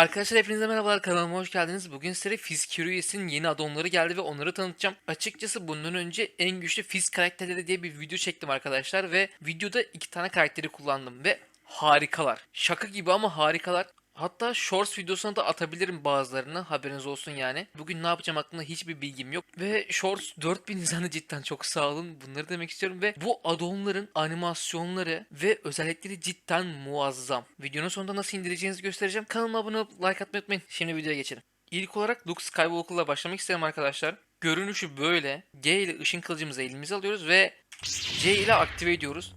Arkadaşlar hepinize merhabalar kanalıma hoş geldiniz. Bugün size Fizz Curious'in yeni addonları geldi ve onları tanıtacağım. Açıkçası bundan önce en güçlü Fizz karakterleri diye bir video çektim arkadaşlar ve videoda iki tane karakteri kullandım ve harikalar. Şaka gibi ama harikalar. Hatta Shorts videosuna da atabilirim bazılarını haberiniz olsun yani. Bugün ne yapacağım hakkında hiçbir bilgim yok. Ve Shorts 4000 izlendi cidden çok sağ olun. Bunları demek istiyorum ve bu addonların animasyonları ve özellikleri cidden muazzam. Videonun sonunda nasıl indireceğinizi göstereceğim. Kanalıma abone olup like atmayı unutmayın. Şimdi videoya geçelim. İlk olarak Luke Skywalker'la başlamak isterim arkadaşlar. Görünüşü böyle. G ile ışın kılıcımızı elimize alıyoruz ve C ile aktive ediyoruz.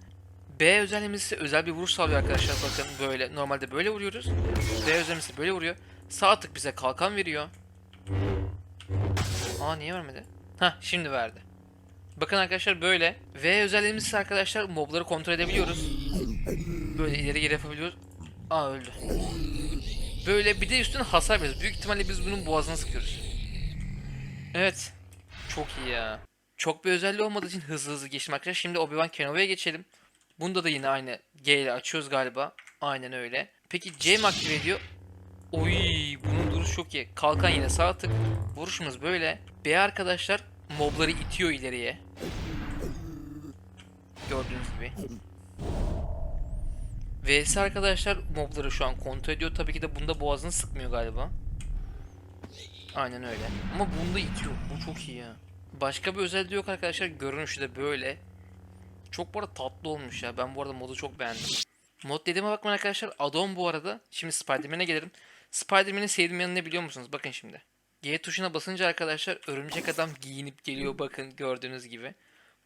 B özelliğimiz ise özel bir vuruş sağlıyor arkadaşlar. Bakın böyle normalde böyle vuruyoruz. B özelliğimiz böyle vuruyor. Sağ tık bize kalkan veriyor. Aa niye vermedi? Hah şimdi verdi. Bakın arkadaşlar böyle. V özelliğimiz ise arkadaşlar mobları kontrol edebiliyoruz. Böyle ileri geri yapabiliyoruz. Aa öldü. Böyle bir de üstüne hasar veriyoruz. Büyük ihtimalle biz bunun boğazına sıkıyoruz. Evet. Çok iyi ya. Çok bir özelliği olmadığı için hızlı hızlı geçtim arkadaşlar. Şimdi Obi-Wan Kenobi'ye geçelim. Bunda da yine aynı G ile açıyoruz galiba. Aynen öyle. Peki C mi aktive ediyor? Oy bunun duruşu çok iyi. Kalkan yine sağ tık. Vuruşumuz böyle. B arkadaşlar mobları itiyor ileriye. Gördüğünüz gibi. Vs arkadaşlar mobları şu an kontrol ediyor. Tabii ki de bunda boğazını sıkmıyor galiba. Aynen öyle. Ama bunda itiyor. Bu çok iyi ya. Başka bir özelliği yok arkadaşlar. Görünüşü de böyle. Çok bu arada tatlı olmuş ya. Ben bu arada modu çok beğendim. Mod dediğime bakmayın arkadaşlar. Addon bu arada. Şimdi Spider-Man'e gelirim. Spider-Man'in sevdiğim yanı ne biliyor musunuz? Bakın şimdi. G tuşuna basınca arkadaşlar örümcek adam giyinip geliyor bakın gördüğünüz gibi.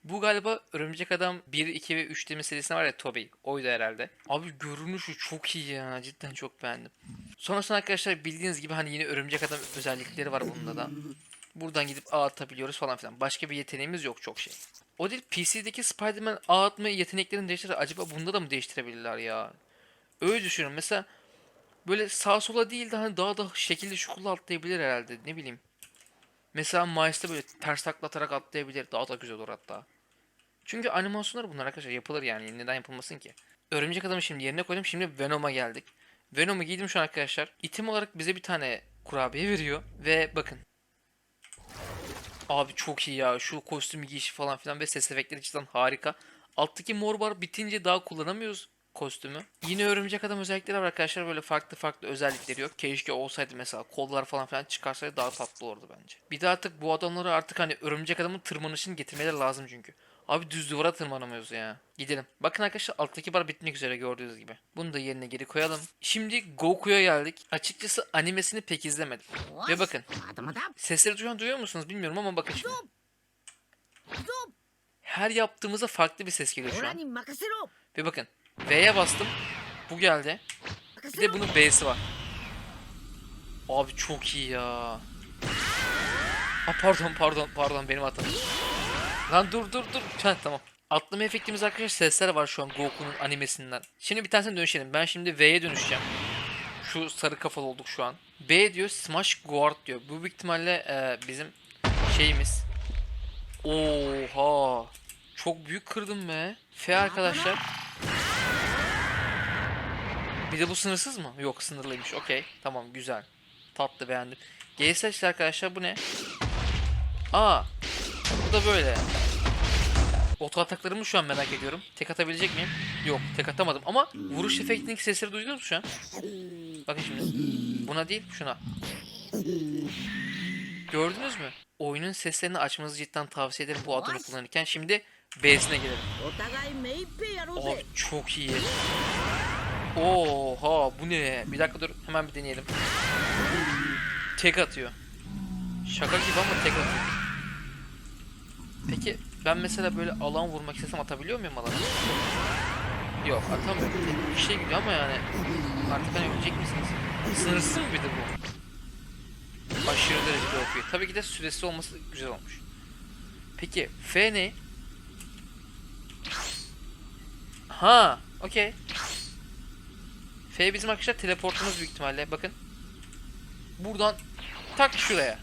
Bu galiba Örümcek Adam 1, 2 ve 3 deme serisinde var ya Toby. Oydu herhalde. Abi görünüşü çok iyi ya. Cidden çok beğendim. Sonrasında arkadaşlar bildiğiniz gibi hani yine Örümcek Adam özellikleri var bunda da. Buradan gidip ağ atabiliyoruz falan filan. Başka bir yeteneğimiz yok çok şey. O değil PC'deki Spider-Man ağ atma yeteneklerini değiştirir. Acaba bunda da mı değiştirebilirler ya? Öyle düşünüyorum. Mesela böyle sağ sola değil de hani daha da şekilli şukullu atlayabilir herhalde. Ne bileyim. Mesela Miles'ta böyle ters taklatarak atlayabilir. Daha da güzel olur hatta. Çünkü animasyonlar bunlar arkadaşlar yapılır yani. Neden yapılmasın ki? Örümcek adamı şimdi yerine koydum. Şimdi Venom'a geldik. Venom'u giydim şu an arkadaşlar. İtim olarak bize bir tane kurabiye veriyor. Ve bakın. Abi çok iyi ya. Şu kostüm giyişi falan filan ve ses efektleri cidden harika. Alttaki mor bar bitince daha kullanamıyoruz kostümü. Yine örümcek adam özellikleri var arkadaşlar. Böyle farklı farklı özellikleri yok. Keşke olsaydı mesela kollar falan filan çıkarsaydı daha tatlı olurdu bence. Bir de artık bu adamları artık hani örümcek adamın tırmanışını getirmeleri lazım çünkü. Abi düz duvara tırmanamıyoruz ya. Gidelim. Bakın arkadaşlar alttaki bar bitmek üzere gördüğünüz gibi. Bunu da yerine geri koyalım. Şimdi Goku'ya geldik. Açıkçası animesini pek izlemedim. Ve bakın. Sesleri duyan duyuyor musunuz bilmiyorum ama bakın şimdi. Her yaptığımızda farklı bir ses geliyor şu an. Ve bakın. V'ye bastım. Bu geldi. Bir de bunun B'si var. Abi çok iyi ya. Ha, pardon pardon pardon benim hatam. Lan dur dur dur. Heh, tamam. Atlama efektimiz arkadaşlar sesler var şu an Goku'nun animesinden. Şimdi bir tanesine dönüşelim. Ben şimdi V'ye dönüşeceğim. Şu sarı kafalı olduk şu an. B diyor Smash Guard diyor. Bu büyük ihtimalle e, bizim şeyimiz. Oha. Çok büyük kırdım be. F arkadaşlar. Bir de bu sınırsız mı? Yok sınırlıymış. Okey. Tamam güzel. Tatlı beğendim. G işte arkadaşlar bu ne? Aa. Bu da böyle. Oto ataklarımı şu an merak ediyorum. Tek atabilecek miyim? Yok tek atamadım ama vuruş efektindeki sesleri duydunuz mu şu an? Bakın şimdi. Buna değil şuna. Gördünüz mü? Oyunun seslerini açmanızı cidden tavsiye ederim bu adını kullanırken. Şimdi base'ine gelelim. Abi çok iyi. Oha bu ne? Bir dakika dur hemen bir deneyelim. Tek atıyor. Şaka gibi ama tek atıyor. Peki ben mesela böyle alan vurmak istesem atabiliyor muyum alana? Yok atamıyorum. Bir şey gidiyor ama yani artık hani ölecek misiniz? Sınırsız mı bir de bu? Aşırı derecede OP. Tabii ki de süresi olması güzel olmuş. Peki F ne? Ha, okey. F bizim arkadaşlar teleportumuz büyük ihtimalle. Bakın. Buradan tak şuraya.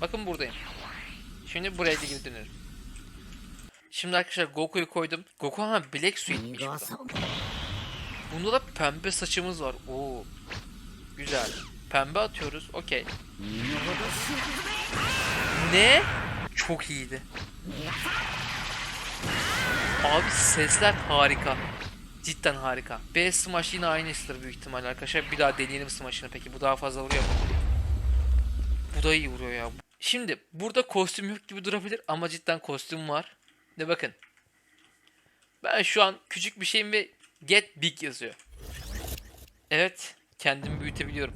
Bakın buradayım. Şimdi buraya geri dönerim. Şimdi arkadaşlar Goku'yu koydum. Goku ama Black Suit'miş bu da. Bunda da pembe saçımız var. Oo. Güzel. Pembe atıyoruz. Okey. Ne? Çok iyiydi. Abi sesler harika. Cidden harika. B smash yine aynı büyük ihtimalle arkadaşlar. Bir daha deneyelim smash'ını peki. Bu daha fazla vuruyor mu? Bu da iyi vuruyor ya. Şimdi burada kostüm yok gibi durabilir ama cidden kostüm var. De bakın. Ben şu an küçük bir şeyim ve Get Big yazıyor. Evet, kendimi büyütebiliyorum.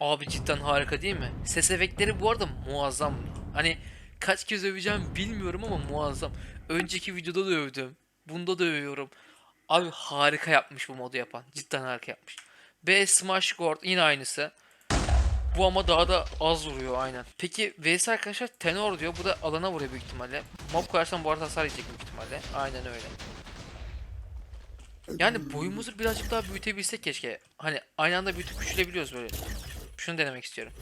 Abi cidden harika değil mi? Ses efektleri bu arada muazzam. Hani kaç kez öveceğim bilmiyorum ama muazzam. Önceki videoda da övdüm. Bunda da övüyorum. Abi harika yapmış bu modu yapan. Cidden harika yapmış. B Smash Guard yine aynısı. Bu ama daha da az vuruyor aynen. Peki VS arkadaşlar tenor diyor. Bu da alana vuruyor büyük ihtimalle. Mob koyarsam bu arada hasar yiyecek büyük ihtimalle. Aynen öyle. Yani boyumuzu birazcık daha büyütebilsek keşke. Hani aynı anda büyütüp küçülebiliyoruz böyle. Şunu denemek istiyorum.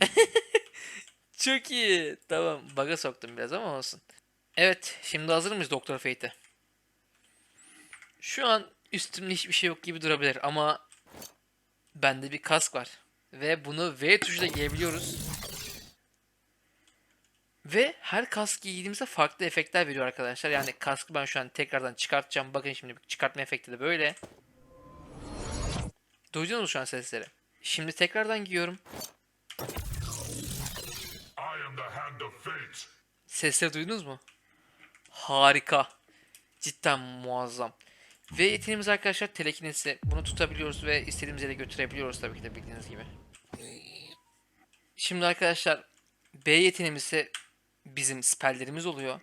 Çok iyi. Tamam. Bug'a soktum biraz ama olsun. Evet. Şimdi hazır mıyız Doktor Fate'e? Şu an üstümde hiçbir şey yok gibi durabilir ama bende bir kask var. Ve bunu V tuşuyla giyebiliyoruz. Ve her kask giydiğimizde farklı efektler veriyor arkadaşlar. Yani kaskı ben şu an tekrardan çıkartacağım. Bakın şimdi çıkartma efekti de böyle. Duydunuz mu şu an sesleri? Şimdi tekrardan giyiyorum. Sesleri duydunuz mu? Harika. Cidden muazzam. Ve yeteneğimiz arkadaşlar telekinesi. Bunu tutabiliyoruz ve istediğimiz yere götürebiliyoruz tabii ki de bildiğiniz gibi. Şimdi arkadaşlar B yeteneğimiz ise bizim spelllerimiz oluyor.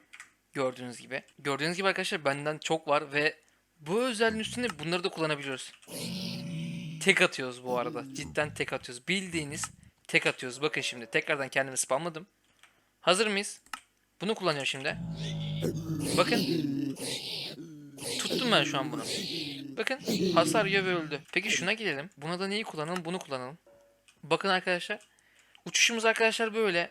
Gördüğünüz gibi. Gördüğünüz gibi arkadaşlar benden çok var ve bu özelliğin üstünde bunları da kullanabiliyoruz. Tek atıyoruz bu arada. Cidden tek atıyoruz. Bildiğiniz tek atıyoruz. Bakın şimdi tekrardan kendimi spamladım. Hazır mıyız? Bunu kullanacağım şimdi. Bakın. Tuttum ben şu an bunu. Bakın hasar yiyor ve öldü. Peki şuna gelelim. Buna da neyi kullanalım? Bunu kullanalım. Bakın arkadaşlar. Uçuşumuz arkadaşlar böyle.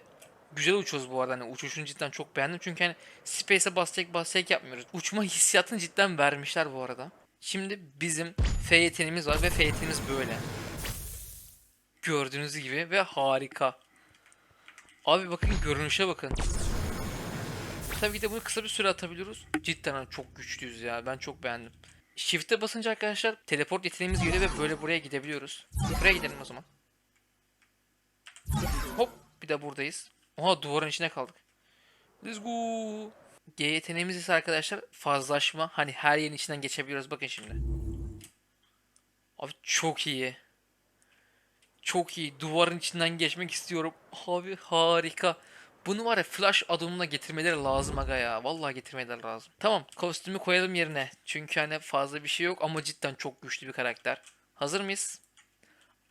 Güzel uçuyoruz bu arada. Hani uçuşunu cidden çok beğendim. Çünkü hani space'e basacak basacak yapmıyoruz. Uçma hissiyatını cidden vermişler bu arada. Şimdi bizim F yeteneğimiz var ve F yeteneğimiz böyle. Gördüğünüz gibi ve harika. Abi bakın görünüşe bakın. Tabii ki de bunu kısa bir süre atabiliyoruz. Cidden çok güçlüyüz ya. Ben çok beğendim. Shift'e basınca arkadaşlar teleport yeteneğimiz geliyor ve böyle buraya gidebiliyoruz. Buraya gidelim o zaman. Hop bir de buradayız. Oha duvarın içine kaldık. Let's go. G yeteneğimiz ise arkadaşlar fazlaşma. Hani her yerin içinden geçebiliyoruz. Bakın şimdi. Abi çok iyi. Çok iyi. Duvarın içinden geçmek istiyorum. Abi harika. Bunu var ya flash adımına getirmeleri lazım aga ya. Vallahi getirmeleri lazım. Tamam kostümü koyalım yerine. Çünkü hani fazla bir şey yok ama cidden çok güçlü bir karakter. Hazır mıyız?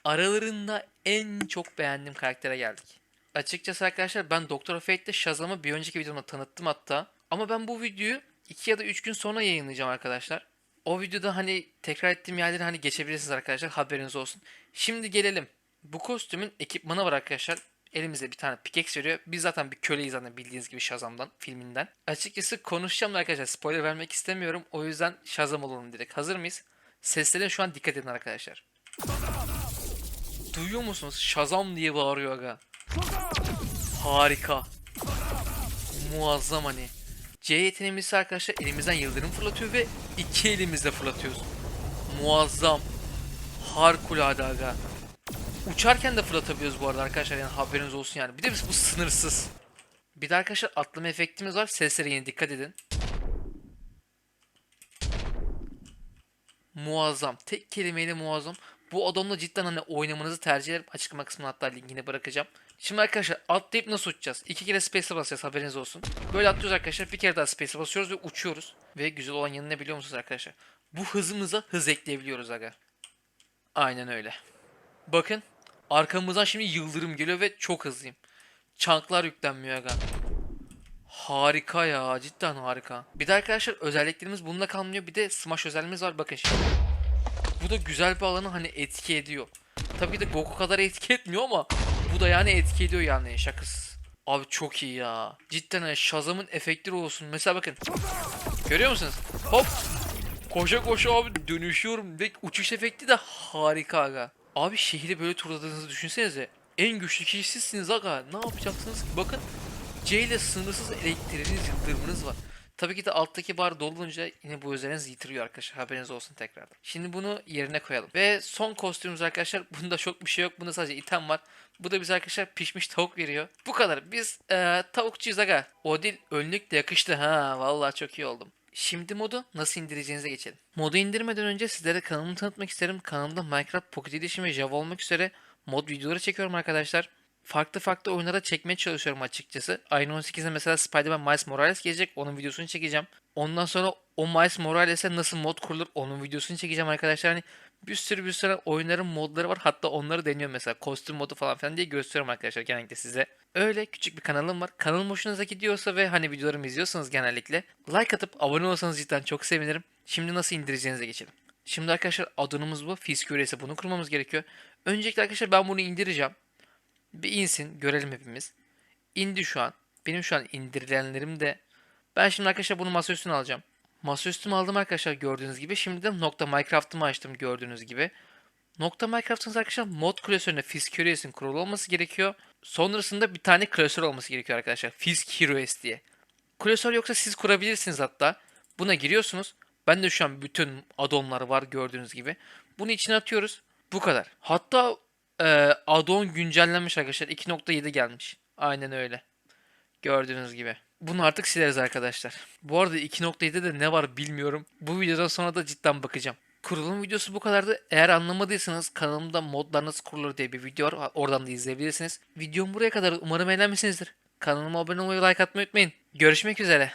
Aralarında en çok beğendiğim karaktere geldik. Açıkçası arkadaşlar ben Doctor Fate'de Shazam'ı bir önceki videomda tanıttım hatta. Ama ben bu videoyu 2 ya da 3 gün sonra yayınlayacağım arkadaşlar. O videoda hani tekrar ettiğim yerleri hani geçebilirsiniz arkadaşlar haberiniz olsun. Şimdi gelelim. Bu kostümün ekipmanı var arkadaşlar. Elimize bir tane pickaxe veriyor. Biz zaten bir köleyiz hani bildiğiniz gibi Shazam'dan, filminden. Açıkçası konuşacağım da arkadaşlar spoiler vermek istemiyorum. O yüzden Shazam olalım direkt. Hazır mıyız? Seslerine şu an dikkat edin arkadaşlar. Duyuyor musunuz? Shazam diye bağırıyor aga. Harika. Muazzam hani. C yeteneğimiz arkadaşlar elimizden yıldırım fırlatıyor ve iki elimizle fırlatıyoruz. Muazzam. Harikulade aga. Uçarken de fırlatabiliyoruz bu arada arkadaşlar yani haberiniz olsun yani. Bir de biz bu sınırsız. Bir de arkadaşlar atlama efektimiz var. Seslere yine dikkat edin. Muazzam. Tek kelimeyle muazzam. Bu adamla cidden hani oynamanızı tercih ederim. Açıklama kısmına hatta linkini bırakacağım. Şimdi arkadaşlar atlayıp nasıl uçacağız? İki kere space'e basacağız haberiniz olsun. Böyle atlıyoruz arkadaşlar. Bir kere daha space'e basıyoruz ve uçuyoruz. Ve güzel olan yanı ne biliyor musunuz arkadaşlar? Bu hızımıza hız ekleyebiliyoruz aga. Aynen öyle. Bakın arkamızdan şimdi yıldırım geliyor ve çok hızlıyım. Çanklar yüklenmiyor aga. Harika ya cidden harika. Bir de arkadaşlar özelliklerimiz bununla kalmıyor. Bir de smash özelliğimiz var bakın şimdi. Bu da güzel bir alanı hani etki ediyor. Tabii de Goku kadar etki etmiyor ama bu da yani etki ediyor yani şakasız. Abi çok iyi ya. Cidden hani Shazam'ın efektleri olsun. Mesela bakın. Görüyor musunuz? Hop. Koşa koşa abi dönüşüyorum ve uçuş efekti de harika aga. Abi şehri böyle turladığınızı düşünsenize. En güçlü kişi sizsiniz aga. Ne yapacaksınız ki? Bakın C ile sınırsız elektriğiniz, yıldırımınız var. Tabii ki de alttaki bar dolunca yine bu özelliğiniz yitiriyor arkadaşlar. Haberiniz olsun tekrardan. Şimdi bunu yerine koyalım. Ve son kostümümüz arkadaşlar. Bunda çok bir şey yok. Bunda sadece item var. Bu da bize arkadaşlar pişmiş tavuk veriyor. Bu kadar. Biz eee tavukçuyuz aga. O dil önlük de yakıştı ha. Vallahi çok iyi oldum. Şimdi modu nasıl indireceğinize geçelim. Modu indirmeden önce sizlere kanalımı tanıtmak isterim. Kanalımda Minecraft Pocket Edition ve Java olmak üzere mod videoları çekiyorum arkadaşlar. Farklı farklı oyunlara çekmeye çalışıyorum açıkçası. Ayın 18'de mesela Spider-Man Miles Morales gelecek. Onun videosunu çekeceğim. Ondan sonra o Miles Morales'e nasıl mod kurulur onun videosunu çekeceğim arkadaşlar. Hani bir sürü bir sürü oyunların modları var. Hatta onları deniyorum mesela. Kostüm modu falan filan diye gösteriyorum arkadaşlar genellikle size. Öyle küçük bir kanalım var. Kanalım hoşunuza gidiyorsa ve hani videolarımı izliyorsanız genellikle like atıp abone olsanız cidden çok sevinirim. Şimdi nasıl indireceğinize geçelim. Şimdi arkadaşlar adonumuz bu. Fiskure bunu kurmamız gerekiyor. Öncelikle arkadaşlar ben bunu indireceğim. Bir insin görelim hepimiz. İndi şu an. Benim şu an indirilenlerim de. Ben şimdi arkadaşlar bunu masa üstüne alacağım. Masa üstüme aldım arkadaşlar gördüğünüz gibi. Şimdi de nokta Minecraft'ımı açtım gördüğünüz gibi. Nokta Minecraft'ınız arkadaşlar mod klasöründe Fisk Heroes'in kurulu olması gerekiyor. Sonrasında bir tane klasör olması gerekiyor arkadaşlar. Fisk Heroes diye. Klasör yoksa siz kurabilirsiniz hatta. Buna giriyorsunuz. Ben de şu an bütün addonlar var gördüğünüz gibi. Bunu içine atıyoruz. Bu kadar. Hatta e, addon güncellenmiş arkadaşlar. 2.7 gelmiş. Aynen öyle. Gördüğünüz gibi. Bunu artık sileriz arkadaşlar. Bu arada 2.7'de de ne var bilmiyorum. Bu videodan sonra da cidden bakacağım. Kurulum videosu bu kadardı. Eğer anlamadıysanız kanalımda modlar nasıl kurulur diye bir video var. Oradan da izleyebilirsiniz. Videom buraya kadar. Umarım eğlenmişsinizdir. Kanalıma abone olmayı, like atmayı unutmayın. Görüşmek üzere.